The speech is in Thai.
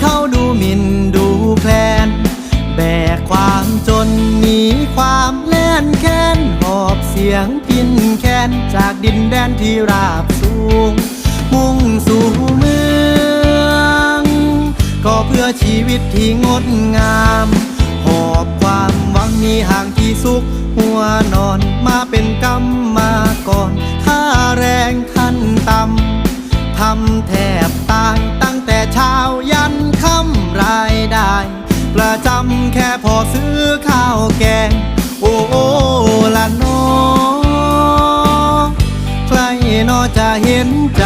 เขาดูหมิ่นดูแคลน แบกความจนหนีความแล่นแค้น หอบเสียงกินแค้น จากดินแดนที่ราบสูง มุ่งสู่เมือง ก็เพื่อชีวิตที่งดงาม หอบความหวังมีห่างที่สุข หัวนอนมาเป็นกรรมมาก่อนค่าแรงขั้นต่ำทำ ประจำแค่พอซื้อข้าวแกง โอ้โอละนอใครนอจะเห็นใจ